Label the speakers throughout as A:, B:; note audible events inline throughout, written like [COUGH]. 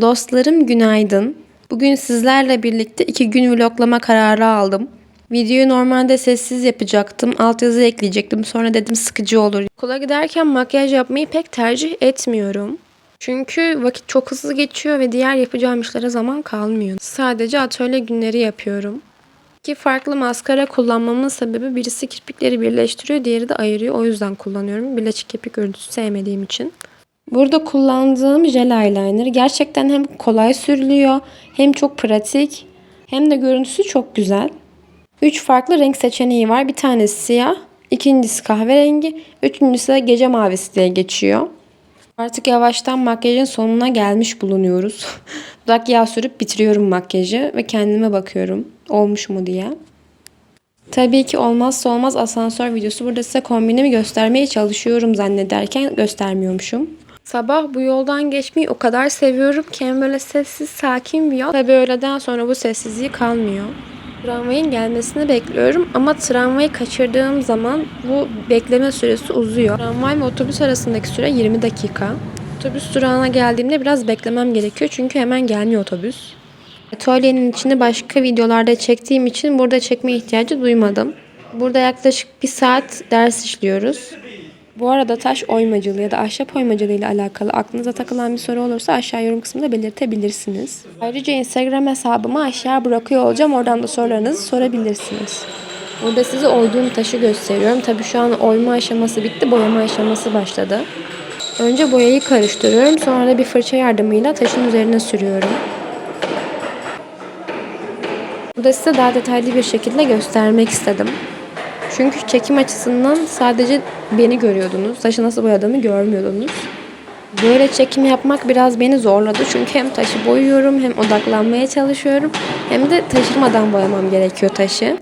A: Dostlarım günaydın. Bugün sizlerle birlikte iki gün vloglama kararı aldım. Videoyu normalde sessiz yapacaktım. Altyazı ekleyecektim. Sonra dedim sıkıcı olur. Okula giderken makyaj yapmayı pek tercih etmiyorum. Çünkü vakit çok hızlı geçiyor ve diğer yapacağım işlere zaman kalmıyor. Sadece atölye günleri yapıyorum. İki farklı maskara kullanmamın sebebi birisi kirpikleri birleştiriyor, diğeri de ayırıyor. O yüzden kullanıyorum. Birleşik kirpik görüntüsü sevmediğim için. Burada kullandığım jel eyeliner gerçekten hem kolay sürülüyor, hem çok pratik, hem de görüntüsü çok güzel. Üç farklı renk seçeneği var. Bir tanesi siyah, ikincisi kahverengi, üçüncüsü de gece mavisi diye geçiyor. Artık yavaştan makyajın sonuna gelmiş bulunuyoruz. [LAUGHS] Dudak yağı sürüp bitiriyorum makyajı ve kendime bakıyorum. Olmuş mu diye. Tabii ki olmazsa olmaz asansör videosu. Burada size kombinimi göstermeye çalışıyorum zannederken göstermiyormuşum. Sabah bu yoldan geçmeyi o kadar seviyorum ki hem böyle sessiz sakin bir yol. Tabii öğleden sonra bu sessizliği kalmıyor. Tramvayın gelmesini bekliyorum ama tramvayı kaçırdığım zaman bu bekleme süresi uzuyor. Tramvay ve otobüs arasındaki süre 20 dakika. Otobüs durağına geldiğimde biraz beklemem gerekiyor çünkü hemen gelmiyor otobüs. Atölyenin içini başka videolarda çektiğim için burada çekme ihtiyacı duymadım. Burada yaklaşık bir saat ders işliyoruz. Bu arada taş oymacılığı ya da ahşap oymacılığı ile alakalı aklınıza takılan bir soru olursa aşağı yorum kısmında belirtebilirsiniz. Ayrıca Instagram hesabımı aşağı bırakıyor olacağım. Oradan da sorularınızı sorabilirsiniz. Burada size oyduğum taşı gösteriyorum. Tabii şu an oyma aşaması bitti, boyama aşaması başladı. Önce boyayı karıştırıyorum. Sonra da bir fırça yardımıyla taşın üzerine sürüyorum. Burada size daha detaylı bir şekilde göstermek istedim. Çünkü çekim açısından sadece beni görüyordunuz. Taşı nasıl boyadığımı görmüyordunuz. Böyle çekim yapmak biraz beni zorladı. Çünkü hem taşı boyuyorum hem odaklanmaya çalışıyorum. Hem de taşırmadan boyamam gerekiyor taşı.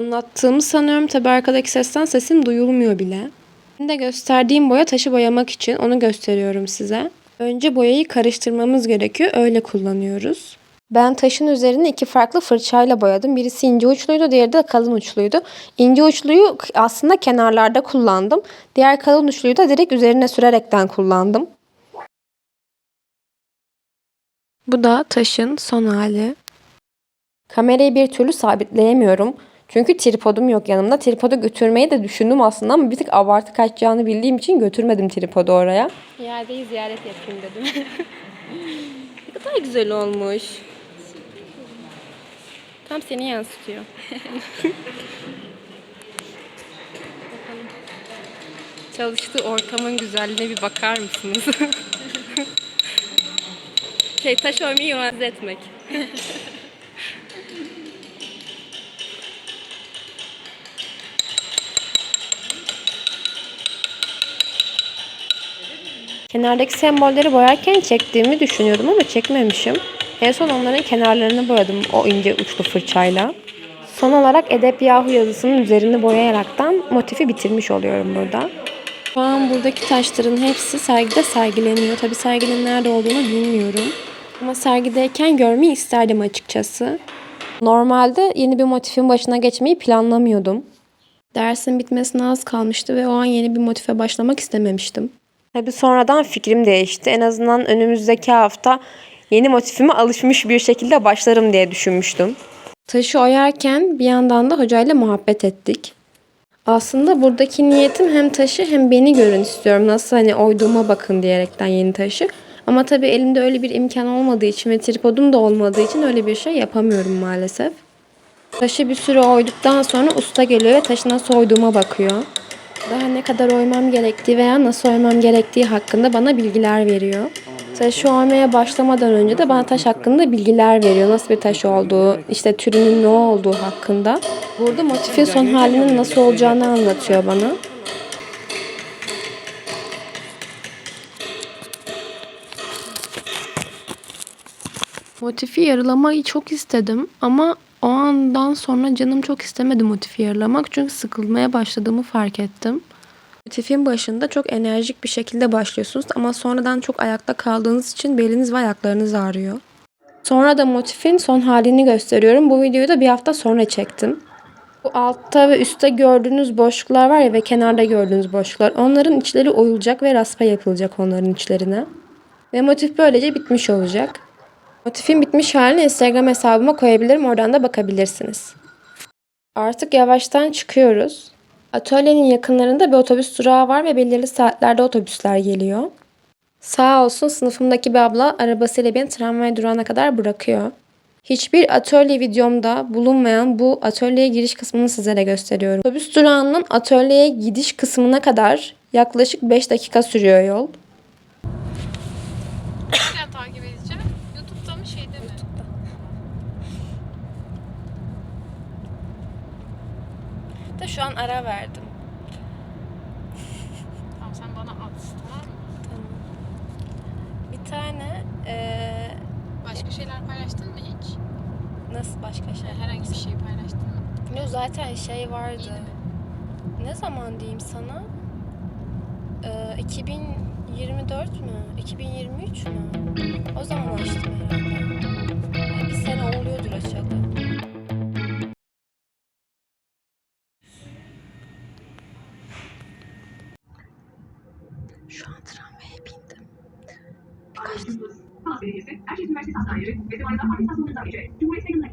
A: Anlattığımı sanıyorum. Tabi arkadaki sesten sesim duyulmuyor bile. Şimdi de gösterdiğim boya taşı boyamak için onu gösteriyorum size. Önce boyayı karıştırmamız gerekiyor. Öyle kullanıyoruz. Ben taşın üzerine iki farklı fırçayla boyadım. Birisi ince uçluydu, diğeri de kalın uçluydu. İnce uçluyu aslında kenarlarda kullandım. Diğer kalın uçluyu da direkt üzerine sürerekten kullandım. Bu da taşın son hali. Kamerayı bir türlü sabitleyemiyorum. Çünkü tripodum yok yanımda. Tripodu götürmeyi de düşündüm aslında ama bir tık abartı kaçacağını bildiğim için götürmedim tripodu oraya. Yerdeyi ziyaret yapayım dedim. [LAUGHS] ne kadar güzel olmuş. Tam seni yansıtıyor. Çalıştığı ortamın güzelliğine bir bakar mısınız? şey taş oymayı muhafaza etmek. Kenardaki sembolleri boyarken çektiğimi düşünüyordum ama çekmemişim. En son onların kenarlarını boyadım o ince uçlu fırçayla. Son olarak Edep Yahu yazısının üzerini boyayaraktan motifi bitirmiş oluyorum burada. Şu an buradaki taşların hepsi sergide sergileniyor. Tabi serginin nerede olduğunu bilmiyorum. Ama sergideyken görmeyi isterdim açıkçası. Normalde yeni bir motifin başına geçmeyi planlamıyordum. Dersin bitmesine az kalmıştı ve o an yeni bir motife başlamak istememiştim. Tabi sonradan fikrim değişti. En azından önümüzdeki hafta yeni motifime alışmış bir şekilde başlarım diye düşünmüştüm. Taşı oyarken bir yandan da hocayla muhabbet ettik. Aslında buradaki niyetim hem taşı hem beni görün istiyorum. Nasıl hani oyduğuma bakın diyerekten yeni taşı. Ama tabii elimde öyle bir imkan olmadığı için ve tripodum da olmadığı için öyle bir şey yapamıyorum maalesef. Taşı bir süre oyduktan sonra usta geliyor ve taşı nasıl oyduğuma bakıyor. Daha ne kadar oymam gerektiği veya nasıl oymam gerektiği hakkında bana bilgiler veriyor. Taşı oymaya başlamadan önce de bana taş hakkında bilgiler veriyor. Nasıl bir taş olduğu, işte türünün ne olduğu hakkında. Burada motifin son halinin nasıl olacağını anlatıyor bana. Motifi yarılamayı çok istedim ama o andan sonra canım çok istemedi motifi yarılamak çünkü sıkılmaya başladığımı fark ettim. Motifin başında çok enerjik bir şekilde başlıyorsunuz ama sonradan çok ayakta kaldığınız için beliniz ve ayaklarınız ağrıyor. Sonra da motifin son halini gösteriyorum. Bu videoyu da bir hafta sonra çektim. Bu altta ve üstte gördüğünüz boşluklar var ya ve kenarda gördüğünüz boşluklar. Onların içleri oyulacak ve raspa yapılacak onların içlerine. Ve motif böylece bitmiş olacak. Motifin bitmiş halini Instagram hesabıma koyabilirim. Oradan da bakabilirsiniz. Artık yavaştan çıkıyoruz. Atölyenin yakınlarında bir otobüs durağı var ve belirli saatlerde otobüsler geliyor. Sağ olsun sınıfımdaki bir abla arabasıyla beni tramvay durağına kadar bırakıyor. Hiçbir atölye videomda bulunmayan bu atölyeye giriş kısmını sizlere gösteriyorum. Otobüs durağının atölyeye gidiş kısmına kadar yaklaşık 5 dakika sürüyor yol. [LAUGHS]
B: Nereden takip edeceğim? YouTube'da mı şeyde mi?
A: Da şu an ara verdim.
B: Tamam sen bana at tamam mı?
A: Bir tane eee,
B: Başka şeyler paylaştın mı hiç?
A: nasıl başka şey?
B: Yani herhangi bir şey paylaştın mı?
A: Yok zaten şey vardı.
B: Mi?
A: Ne zaman diyeyim sana? Ee, 2024 mü? 2023 mü? O zaman açtım herhalde. Yani bir sene oluyordur açalı. 那好像是我们自己，因为这个。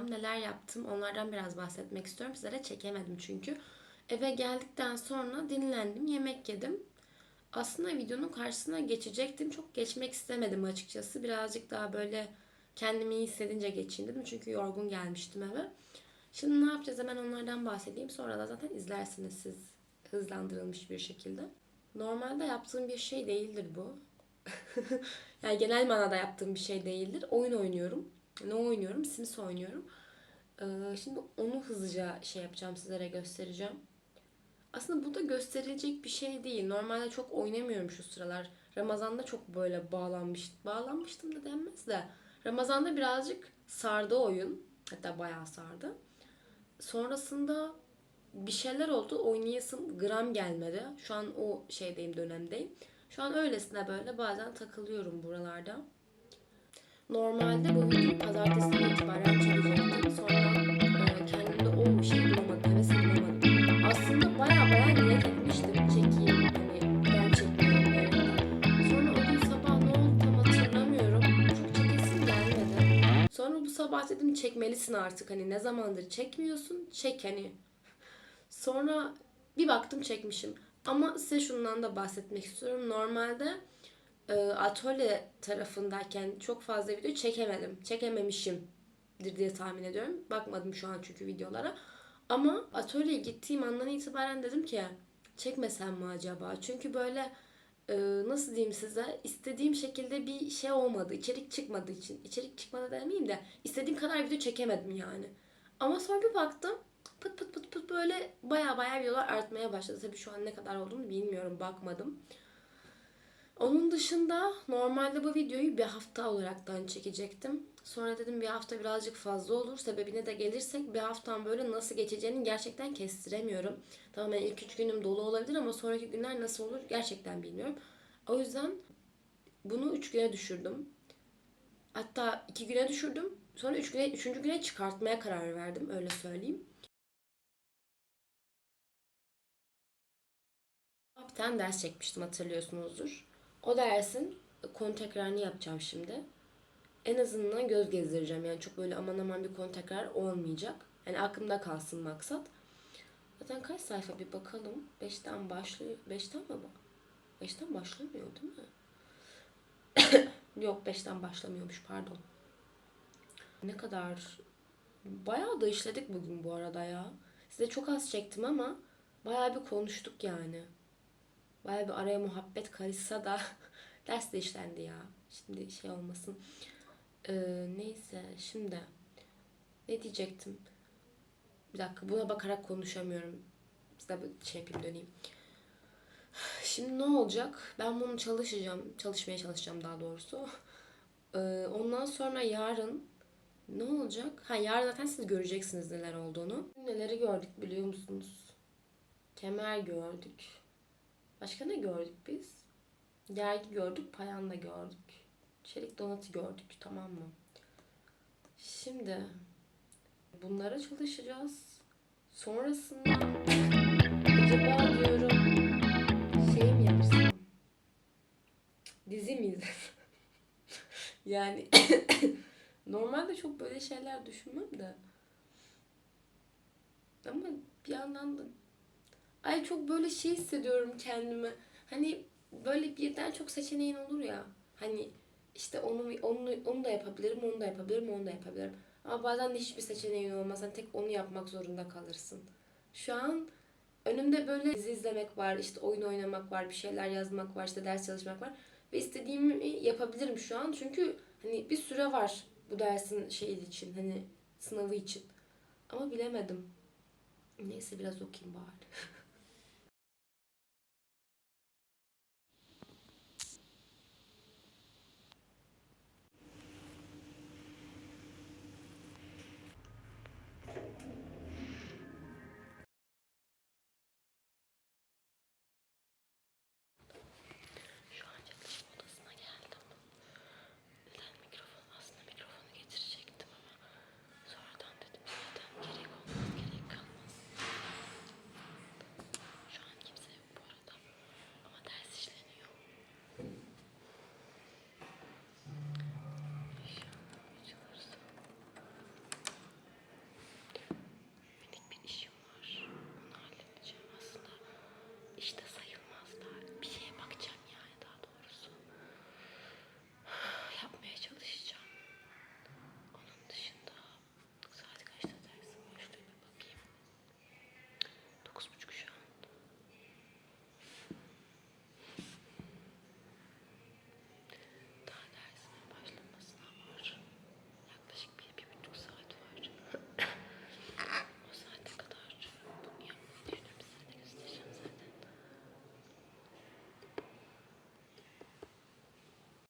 A: Selam, neler yaptım onlardan biraz bahsetmek istiyorum. Sizlere çekemedim çünkü. Eve geldikten sonra dinlendim, yemek yedim. Aslında videonun karşısına geçecektim. Çok geçmek istemedim açıkçası. Birazcık daha böyle kendimi iyi hissedince geçeyim dedim. Çünkü yorgun gelmiştim eve. Şimdi ne yapacağız hemen onlardan bahsedeyim. Sonra da zaten izlersiniz siz hızlandırılmış bir şekilde. Normalde yaptığım bir şey değildir bu. [LAUGHS] yani genel manada yaptığım bir şey değildir. Oyun oynuyorum. Ne oynuyorum? Sims oynuyorum. Ee, şimdi onu hızlıca şey yapacağım sizlere göstereceğim. Aslında bu da gösterilecek bir şey değil. Normalde çok oynamıyorum şu sıralar. Ramazan'da çok böyle bağlanmış, bağlanmıştım da denmez de. Ramazan'da birazcık sardı oyun. Hatta bayağı sardı. Sonrasında bir şeyler oldu. Oynayasım gram gelmedi. Şu an o şeydeyim dönemdeyim. Şu an öylesine böyle bazen takılıyorum buralarda. Normalde bu videoyu pazartesinden itibaren çekecektim. Sonra e, kendimde o şeyi bulamadım, hevesi bulamadım. Aslında baya baya niyet etmiştim çekeyim, hani ben çekmiyorum yerinde. Sonra o gün sabah ne oldu tam hatırlamıyorum. Çok çekesim gelmedi. Sonra bu sabah dedim çekmelisin artık hani ne zamandır çekmiyorsun, çek hani. Sonra bir baktım çekmişim. Ama size şundan da bahsetmek istiyorum. Normalde e, atölye tarafındayken çok fazla video çekemedim. Çekememişimdir diye tahmin ediyorum. Bakmadım şu an çünkü videolara. Ama atölyeye gittiğim andan itibaren dedim ki çekmesem mi acaba? Çünkü böyle e, nasıl diyeyim size istediğim şekilde bir şey olmadı. İçerik çıkmadığı için. içerik çıkmadı demeyeyim de istediğim kadar video çekemedim yani. Ama sonra bir baktım pıt pıt pıt pıt böyle baya baya videolar artmaya başladı. Tabii şu an ne kadar olduğunu bilmiyorum bakmadım. Onun dışında normalde bu videoyu bir hafta olaraktan çekecektim. Sonra dedim bir hafta birazcık fazla olur. Sebebine de gelirsek bir haftam böyle nasıl geçeceğini gerçekten kestiremiyorum. Tamamen ilk üç günüm dolu olabilir ama sonraki günler nasıl olur gerçekten bilmiyorum. O yüzden bunu üç güne düşürdüm. Hatta iki güne düşürdüm. Sonra üç güne, üçüncü güne çıkartmaya karar verdim öyle söyleyeyim. Bir ders çekmiştim hatırlıyorsunuzdur. O dersin konu tekrarını yapacağım şimdi. En azından göz gezdireceğim. Yani çok böyle aman aman bir konu tekrar olmayacak. Yani aklımda kalsın maksat. Zaten kaç sayfa bir bakalım. 5'ten başlıyor. 5'ten mi bu? 5'ten başlamıyor değil mi? [COUGHS] Yok 5'ten başlamıyormuş pardon. Ne kadar bayağı da işledik bugün bu arada ya. Size çok az çektim ama bayağı bir konuştuk yani. Bayağı bir araya muhabbet karışsa da [LAUGHS] ders de işlendi ya. Şimdi şey olmasın. Ee, neyse şimdi ne diyecektim? Bir dakika buna bakarak konuşamıyorum. Size bir şey yapayım döneyim. [SIGHS] Şimdi ne olacak? Ben bunu çalışacağım. Çalışmaya çalışacağım daha doğrusu. [LAUGHS] Ee, ondan sonra yarın ne olacak? Ha yarın zaten siz göreceksiniz neler olduğunu. Neleri gördük biliyor musunuz? Kemer gördük. Başka ne gördük biz? Dergi gördük, payanda gördük. Çelik donatı gördük, tamam mı? Şimdi bunlara çalışacağız. Sonrasında acaba diyorum şey mi yapsam? Dizi mi [LAUGHS] yani [COUGHS] normalde çok böyle şeyler düşünmem de. Ama bir yandan da ay çok böyle şey hissediyorum kendimi. Hani böyle birden çok seçeneğin olur ya. Hani işte onu onu onu da yapabilirim, onu da yapabilirim, onu da yapabilirim. Ama bazen de hiçbir seçeneğin olmaz. Hani tek onu yapmak zorunda kalırsın. Şu an önümde böyle dizi izlemek var, işte oyun oynamak var, bir şeyler yazmak var, işte ders çalışmak var. Ve istediğimi yapabilirim şu an. Çünkü hani bir süre var bu dersin şey için, hani sınavı için. Ama bilemedim. Neyse biraz okuyayım bari. [LAUGHS]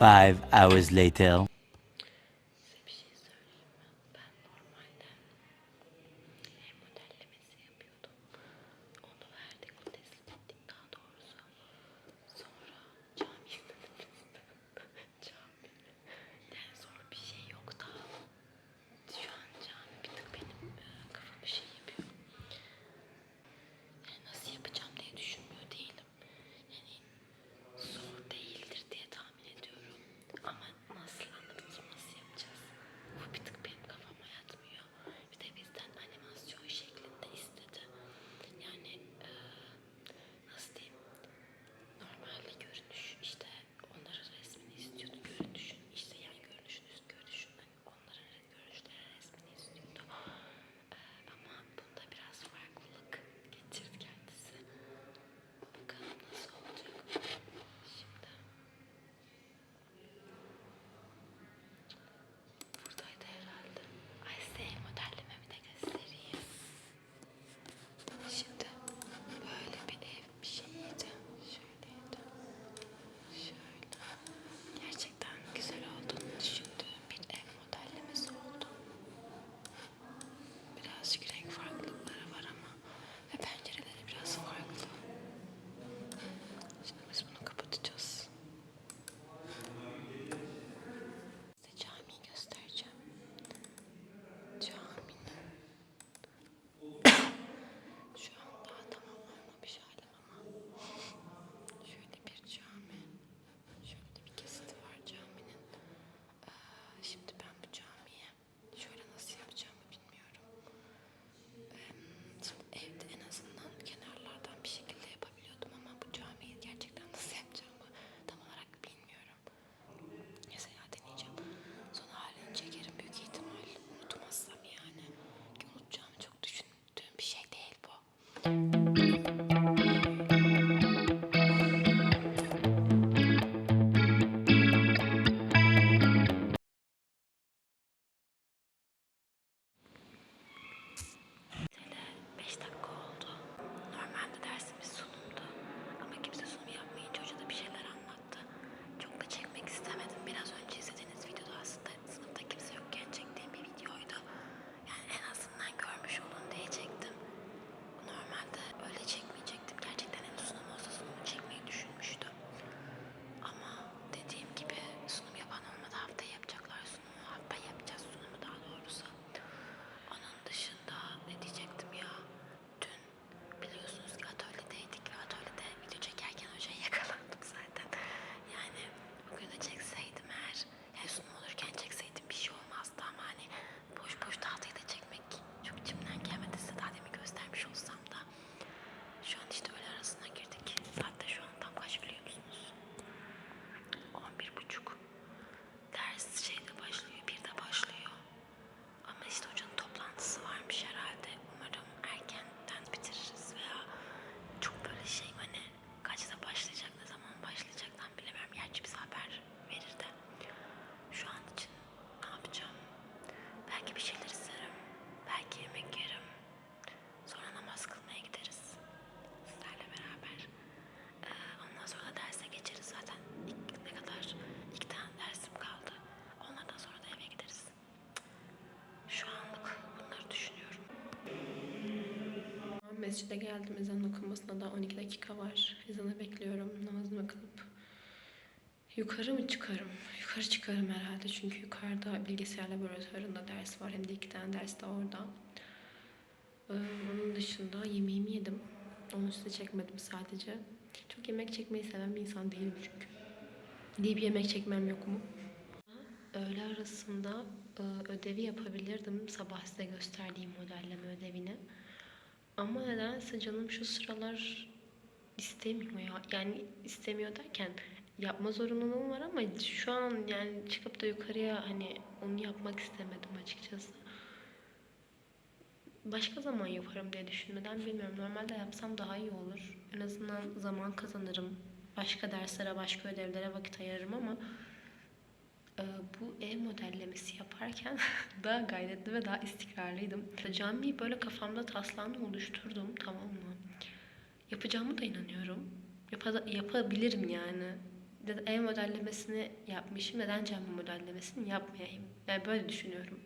C: Five hours later.
A: Mescide geldim. Ezan okunmasına da 12 dakika var. Ezanı bekliyorum. Namazımı kılıp yukarı mı çıkarım? Yukarı çıkarım herhalde. Çünkü yukarıda bilgisayar laboratuvarında ders var. Hem de iki tane ders de orada. Ee, onun dışında yemeğimi yedim. Onu size çekmedim sadece. Çok yemek çekmeyi seven bir insan değilim çünkü. Deyip yemek çekmem yok mu? Öğle arasında e, ödevi yapabilirdim. Sabah size gösterdiğim modelleme ödevini. Ama nedense canım şu sıralar istemiyor ya. Yani istemiyor derken yapma zorunluluğum var ama şu an yani çıkıp da yukarıya hani onu yapmak istemedim açıkçası. Başka zaman yaparım diye düşünmeden bilmiyorum. Normalde yapsam daha iyi olur. En azından zaman kazanırım. Başka derslere, başka ödevlere vakit ayırırım ama bu ev modellemesi yaparken [LAUGHS] daha gayretli ve daha istikrarlıydım. Camiyi böyle kafamda taslağını oluşturdum tamam mı? Yapacağımı da inanıyorum. Yapa- yapabilirim yani. De- Ev modellemesini yapmışım. Neden cami modellemesini yapmayayım? Yani böyle düşünüyorum.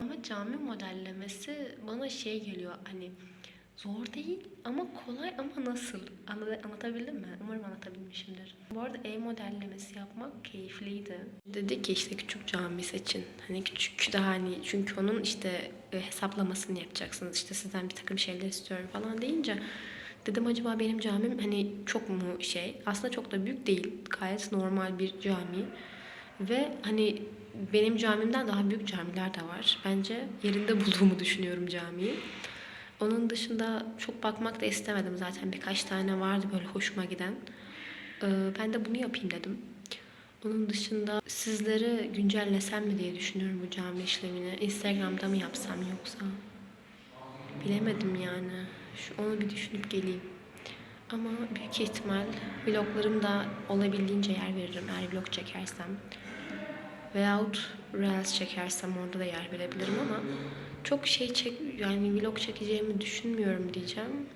A: Ama cami modellemesi bana şey geliyor hani zor değil ama kolay ama nasıl? Anla- anlatabildim mi? Umarım anlatabilmişimdir. Bu arada ev modellemesi yapmak keyifliydi. Dedi ki işte küçük cami seçin. Hani küçük daha hani çünkü onun işte e, hesaplamasını yapacaksınız. İşte sizden bir takım şeyler istiyorum falan deyince dedim acaba benim camim hani çok mu şey? Aslında çok da büyük değil. Gayet normal bir cami. Ve hani benim camimden daha büyük camiler de var. Bence yerinde [LAUGHS] bulduğumu düşünüyorum camiyi. Onun dışında çok bakmak da istemedim zaten. Birkaç tane vardı böyle hoşuma giden. Ee, ben de bunu yapayım dedim. Onun dışında sizleri güncellesem mi diye düşünüyorum bu cami işlemini. Instagram'da mı yapsam yoksa? Bilemedim yani. Şu onu bir düşünüp geleyim. Ama büyük ihtimal vloglarımda olabildiğince yer veririm eğer vlog çekersem. Veyahut Reels çekersem orada da yer verebilirim ama çok şey çek yani vlog çekeceğimi düşünmüyorum diyeceğim.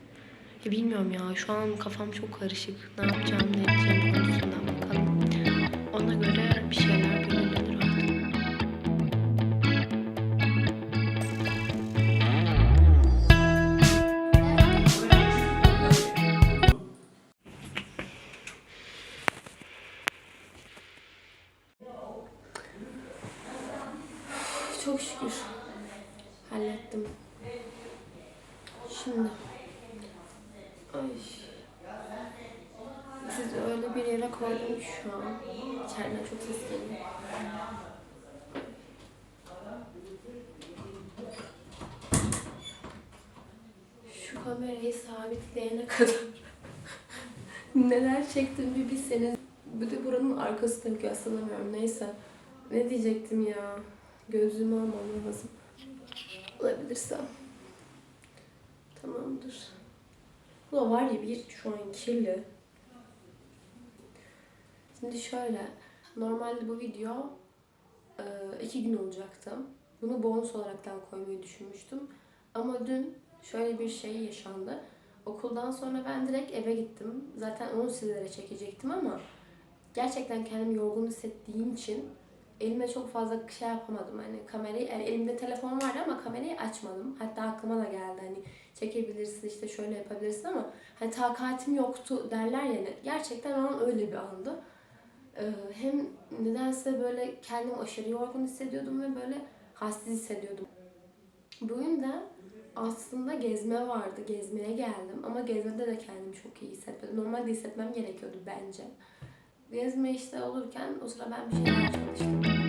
A: Ya bilmiyorum ya şu an kafam çok karışık. Ne yapacağım ne edeceğim kamerayı sabitleyene [LAUGHS] kadar neler çektim bir bilseniz. Bir de buranın arkasını kıyaslamıyorum. Neyse. Ne diyecektim ya? Gözlüğümü almam lazım. Alabilirsem. Tamamdır. Bu da var ya bir şu an kirli. Şimdi şöyle. Normalde bu video iki gün olacaktı. Bunu bonus olaraktan koymayı düşünmüştüm. Ama dün şöyle bir şey yaşandı. Okuldan sonra ben direkt eve gittim. Zaten onu sizlere çekecektim ama gerçekten kendimi yorgun hissettiğim için elime çok fazla şey yapamadım. Hani kamerayı, yani elimde telefon vardı ama kamerayı açmadım. Hatta aklıma da geldi hani çekebilirsin işte şöyle yapabilirsin ama hani takatim yoktu derler yani. Gerçekten o an öyle bir andı. Ee, hem nedense böyle kendimi aşırı yorgun hissediyordum ve böyle halsiz hissediyordum. Bugün de aslında gezme vardı. Gezmeye geldim ama gezmede de kendimi çok iyi hissetmedim. Normalde hissetmem gerekiyordu bence. Gezme işte olurken o sıra ben bir şeyler çalıştım.